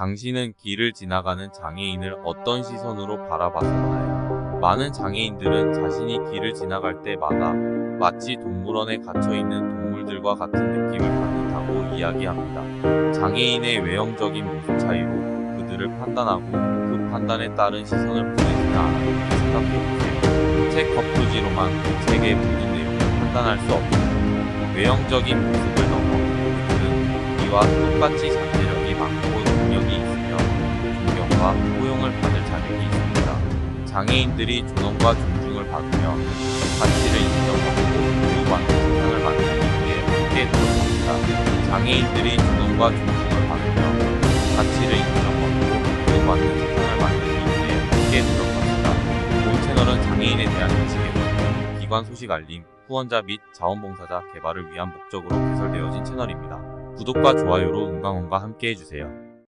당신은 길을 지나가는 장애인을 어떤 시선으로 바라봤었나요? 많은 장애인들은 자신이 길을 지나갈 때마다 마치 동물원에 갇혀 있는 동물들과 같은 느낌을 받는다고 이야기합니다. 장애인의 외형적인 모습 차이로 그들을 판단하고 그 판단에 따른 시선을 보내지는 않았는지 생각해보세요. 책 겉표지로만 그 책의 모든 내용을 판단할 수 없습니다. 외형적인 모습을 넘어 그들은 이와 똑같이 잠재력 포용을 받을 자격이 있습니다. 장애인들이 존엄과 존중을 받으며 가치를 인정받고 교육받는 세상을 만들기 위해 함께 노력합니다. 장애인들이 존엄과 존중을 받으며 가치를 인정받고 교육받는 세상을 만들기 위해 함께 노력합니다. 본 채널은 장애인에 대한 인식 개선, 기관 소식 알림, 후원자 및 자원봉사자 개발을 위한 목적으로 개설되어진 채널입니다. 구독과 좋아요로 은광원과 함께 해주세요.